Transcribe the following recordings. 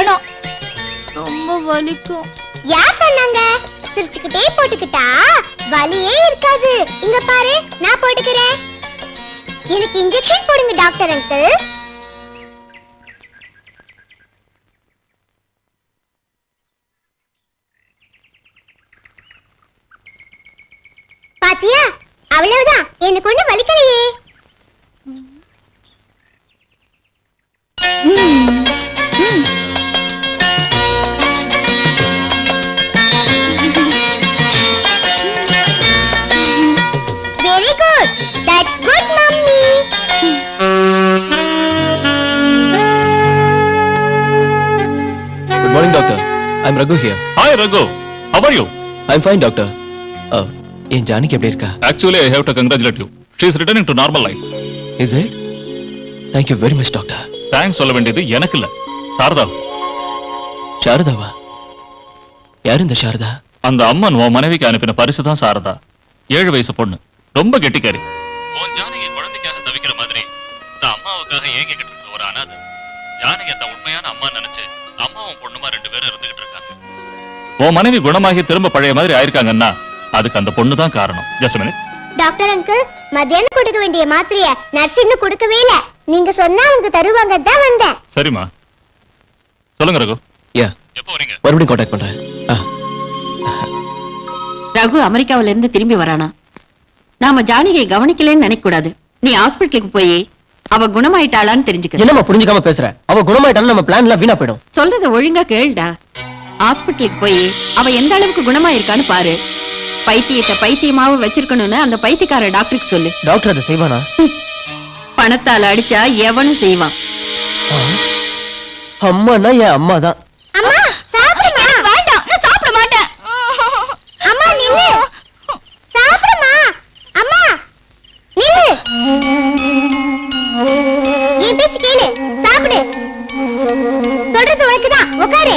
வேணாம். ரொம்ப வலிக்கும். யார் சொன்னாங்க? சிரிச்சுக்கிட்டே போட்டுக்கிட்டா? வலியே இருக்காது. இங்க பாரு நான் போட்டுக்கிறேன். எனக்கு இன்ஜெக்ஷன் போடுங்க டாக்டர் அங்கிள் பாத்தியா? அவ்வளவுதான். எனக்கு ஒண்ணு வலிக்கலையே. Raghu here hi Raghu how are you? I'm fine doctor Uh, என் ஜானிக்கு எப்படி இருக்கா? Actually i have to congratulate you. She is returning to normal life. Is it thank you very much doctor thanks சொல்ல வேண்டியது எனக்கு இல்ல. சாரதா. சாரதாவா? யார் இந்த சாரதா? அந்த அம்மன் உன் மனைவிக்கு அனுப்பின பரிசு தான் சாரதா. ஏழு வயசு பொண்ணு. ரொம்ப கெட்டிக்காரி. உன் ஜானகி குழந்தைக்காக தவிக்கிற மாதிரி அம்மாவுக்காக ஏங்கிக்கிட்டு இருக்க ஜானகி தன் உண்மையான அம்மா நினைச்சு அம்மாவும் பொண்ணுமா ரெண்டு பேரும் இருந்துகிட்டு இருக்காங்க. உன் மனைவி குணமாகி திரும்ப பழைய மாதிரி ஆயிருக்காங்கன்னா அதுக்கு அந்த பொண்ணு தான் காரணம் ஜஸ்ட் மினிட் டாக்டர் அங்கிள் மத்தியானம் கொடுக்க வேண்டிய மாத்திரைய நர்ஸ் இன்னும் கொடுக்கவே இல்ல. நீங்க சொன்னா அவங்க தருவாங்க தான் வந்தேன். சரிம்மா. சொல்லுங்க ரகு. யா எப்போ வரீங்க? மறுபடியும் காண்டாக்ட் பண்றேன். ரகு அமெரிக்காவில இருந்து திரும்பி வரானா? நாம ஜானகியை கவனிக்கலன்னு நினைக்க கூடாது நீ ஹாஸ்பிட்டலுக்கு போய். அவ குணமாயிட்டாளான்னு தெரிஞ்சுக்க என்னம்மா புரிஞ்சுக்காம பேசுற? அவ குணமாயிட்டாலும் நம்ம பிளான் எல்லாம் வீணா போயிடும். சொல்றத ஒழுங்கா கேளுடா. ஹாஸ்பிட்டலுக்கு போய் அவ எந்த அளவுக்கு குணமாயிருக்கான்னு பாரு. பைத்தியத்தை பைத்தியமாவும் வச்சிருக்கணும்னு அந்த பைத்தியக்கார டாக்டருக்கு சொல்லு. டாக்டர் அதை செய்வானா? பணத்தால அடிச்சா எவனும் செய்வான். அம்மானா என் அம்மா தான் உட்காரு.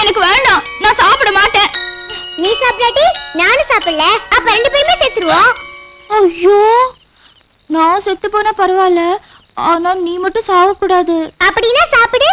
எனக்கு வேண்டாம். நான் சாப்பிட மாட்டேன். நீ சாப்பிடாட்டி? நானும் சாப்பிடல. அப்ப ரெண்டு பேருமே செத்துருவோம். ஐயோ. நான் செத்து போனா பரவாயில்ல. ஆனா நீ மட்டும் சாகக்கூடாது அப்படின்னா சாப்பிடு.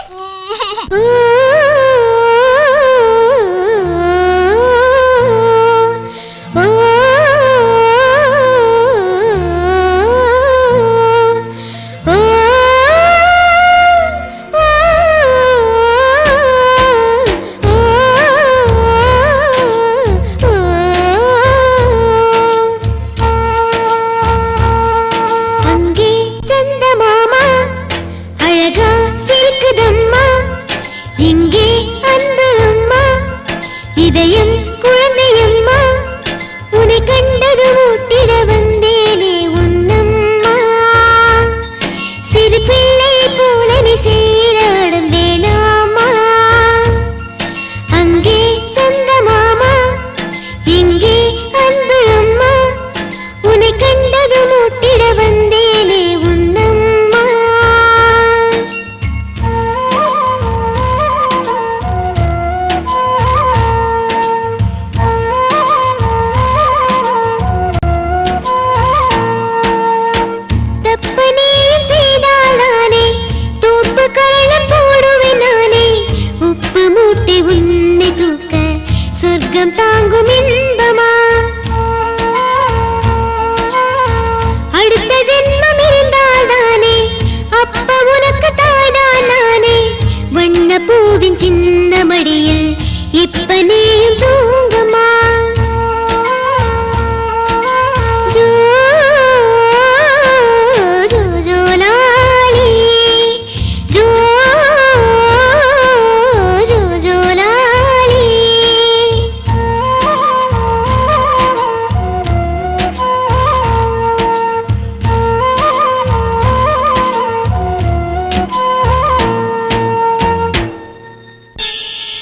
不变静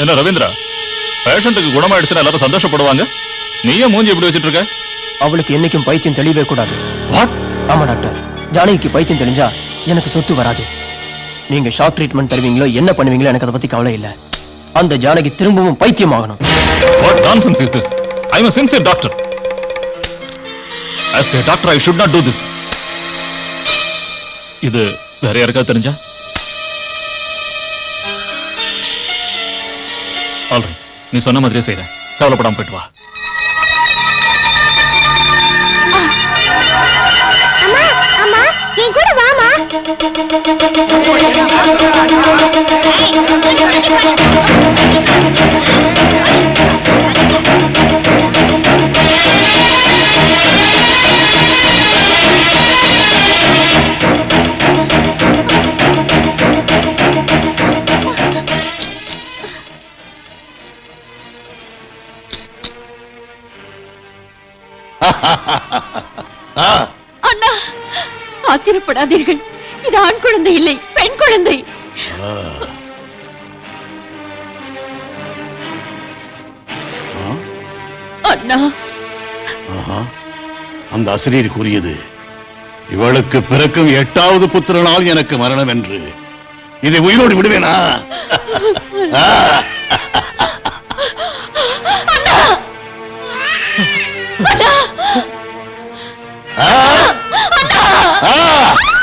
என்ன ரவீந்திரா? பேஷண்ட்டுக்கு குணமாயிடுச்சுன்னா எல்லாரும் சந்தோஷப்படுவாங்க? நீயே மூஞ்சி இப்படி வச்சிட்டு இருக்க? அவளுக்கு என்னைக்கும் பைத்தியம் தெளிவே கூடாது. வாட் ஆமா டாக்டர். ஜானகிக்கு பைத்தியம் தெளிஞ்சா எனக்கு சொத்து வராது. நீங்க ஷாக் ட்ரீட்மெண்ட் தருவீங்களோ என்ன பண்ணுவீங்களோ எனக்கு அதை பத்தி கவலை இல்ல. அந்த ஜானகி திரும்பவும் பைத்தியம் ஆகணும். What nonsense is this I am a sincere doctor. As a doctor i should not do this. இது வேற யாருக்காவது தெரிஞ்சா? ஆல்ரைட் நீ சொன்ன மாதிரியே செய்றேன். கவலைப்படாம போயிட்டு வா. அம்மா அம்மா என் கூட வாமா அண்ணா ஆத்திரப்படாதீர்கள். இது ஆண் குழந்தை இல்லை பெண் குழந்தை. அண்ணா. அந்த அசிரியர் கூறியது இவளுக்கு பிறக்கும் எட்டாவது புத்திரனால் எனக்கு மரணம் என்று. இதை உயிரோடு விடுவேனா? ஆ. ஆ. Ah!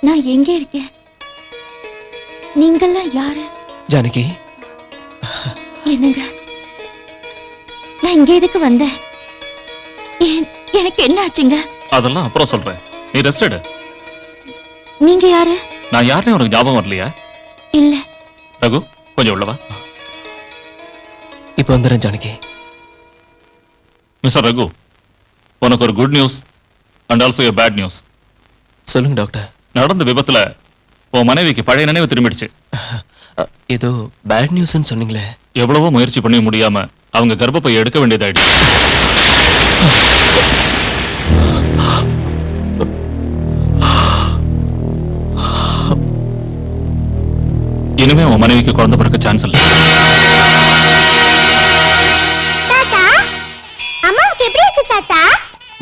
நான் எங்க இருக்கேன்? நீங்கெல்லாம் யாரு? ஜானகி. என்னங்க? நான் இங்க எதுக்கு வந்தேன்? என்- எனக்கு என்ன ஆச்சுங்க? அதெல்லாம் அப்புறம் சொல்றேன். நீ ரெஸ்ட் எடு. நீங்க யாரு? நான் யாருன்னு உனக்கு ஞாபகம் வரலையா? இல்ல. ரகு கொஞ்சம் உள்ளவா இப்போ வந்துடுறேன் ஜானகி. மிஸ்டர் ரகு உனக்கு ஒரு good news and also a bad news சொல்லுங்க டாக்டர். நடந்த விபத்துல உன் மனைவிக்கு பழைய நினைவு திரும்பிடுச்சு. ஏதோ பேட் நியூஸ்னு சொன்னீங்களே. எவ்வளவோ முயற்சி பண்ணி முடியாம அவங்க கர்ப்பப்பை எடுக்க வேண்டியதாயிடுச்சு. இனிமே உன் மனைவிக்கு குழந்தை பிறக்க சான்ஸ் இல்லை.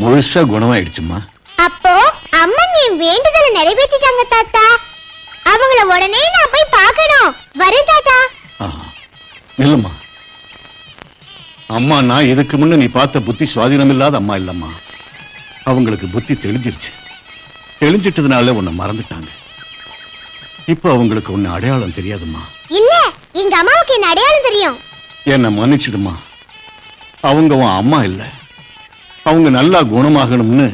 முழுசா குணமாயிடுச்சுமா என் வேண்டுதலை நிறைவேற்றிட்டாங்க தாத்தா. அவங்கள உடனே நான் போய் பார்க்கணும். வரேன் தாத்தா. ஆஹா. நில்லும்மா அம்மா நான் இதுக்கு முன்ன நீ பார்த்த புத்தி சுவாதீனம் இல்லாத அம்மா இல்லம்மா. அவங்களுக்கு புத்தி தெளிஞ்சிருச்சு. தெளிஞ்சிட்டதுனால உன்னை மறந்துட்டாங்க. இப்போ அவங்களுக்கு உன்னை அடையாளம் தெரியாதும்மா. இல்ல எங்க அம்மாவுக்கு என்ன அடையாளம் தெரியும்? என்னை மன்னிச்சிடுமா அவங்க உன் அம்மா இல்லை. அவங்க நல்லா குணமாகணும்னு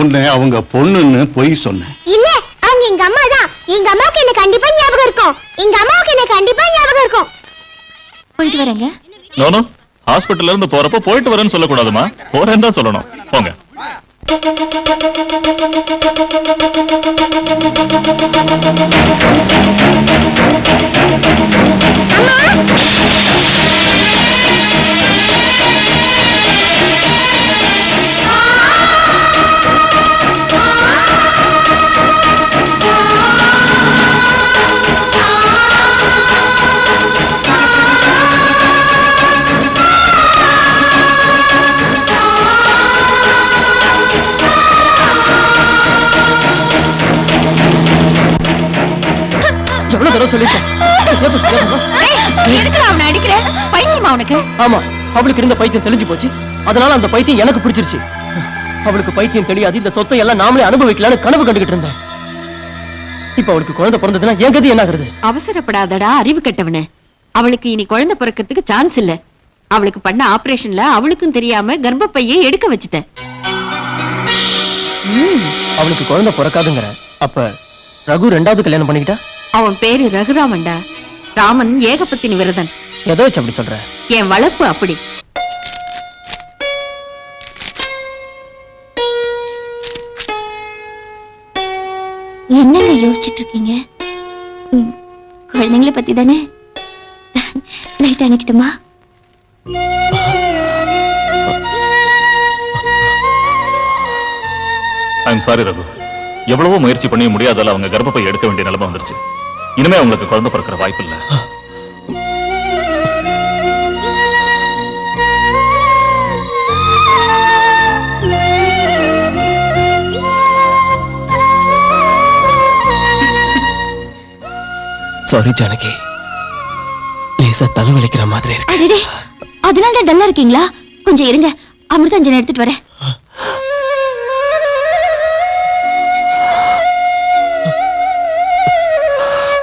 உன்னை அவங்க பொண்ணுன்னு பொய் சொன்னேன். இல்ல அவங்க எங்க அம்மா தான். எங்க அம்மாவுக்கு என்ன கண்டிப்பா ஞாபகம் இருக்கும். எங்க அம்மாவுக்கு என்ன கண்டிப்பா ஞாபகம் இருக்கும். போயிட்டு வரேங்க. நோனோ ஹாஸ்பிட்டல்ல இருந்து போறப்ப போயிட்டு வரேன்னு சொல்லக்கூடாதுமா. போறேன்னு தான் சொல்லணும். போங்க. சொல்லிட்டேன். கேப்பு கேப்பு. எதுக்கு அவனை அடிக்கிற? பைத்தியமா அவனுக்கு ஆமா அவளுக்கு இருந்த பைத்தியம் தெளிஞ்சு போச்சு. அதனால அந்த பைத்தியம் எனக்கு பிடிச்சிருச்சு. அவளுக்கு பைத்தியம் தெரியாது. இந்த சொத்தை எல்லாம் நாமளே அனுபவிக்கலாம்னு கனவு கண்டுகிட்டு இருந்தேன். இப்ப அவளுக்கு குழந்தை பிறந்ததுன்னா என் கதி என்ன ஆகுறது அவசரப்படாதடா அறிவு கெட்டவனே. அவளுக்கு இனி குழந்தை பிறக்கிறதுக்கு சான்ஸ் இல்ல. அவளுக்கு பண்ண ஆபரேஷன்ல அவளுக்கும் தெரியாம கர்ப்பப்பையை எடுக்க வச்சுட்டேன். அவளுக்கு குழந்தை பிறக்காதுங்கிற. அப்ப ரகு ரெண்டாவது கல்யாணம் பண்ணிக்கிட்டா? அவன் பேரு ரகுராமன்டா. ராமன் ஏகபத்தினி விரதன். எதோ அப்படி சொல்ற? என் வளர்ப்பு அப்படி. என்னங்க யோசிச்சுட்டு இருக்கீங்க குழந்தைங்கள பத்தி தானே லைட் அணைக்கட்டுமா? I'm sorry Raghu. எவ்வளவோ முயற்சி பண்ணி முடியாதால அவங்க கர்ப்பப்பை எடுக்க வேண்டிய நிலைமை வந்துருச்சு. இனிமே அவங்களுக்கு குழந்தை பிறக்கிற வாய்ப்பு இல்ல. சாரி ஜானகி லேசா தலை வலிக்கிற மாதிரி இருக்கு. அதனால தான் டல்லா இருக்கீங்களா? கொஞ்சம் இருங்க. அமிர்தாஞ்சன் எடுத்துட்டு வரேன்.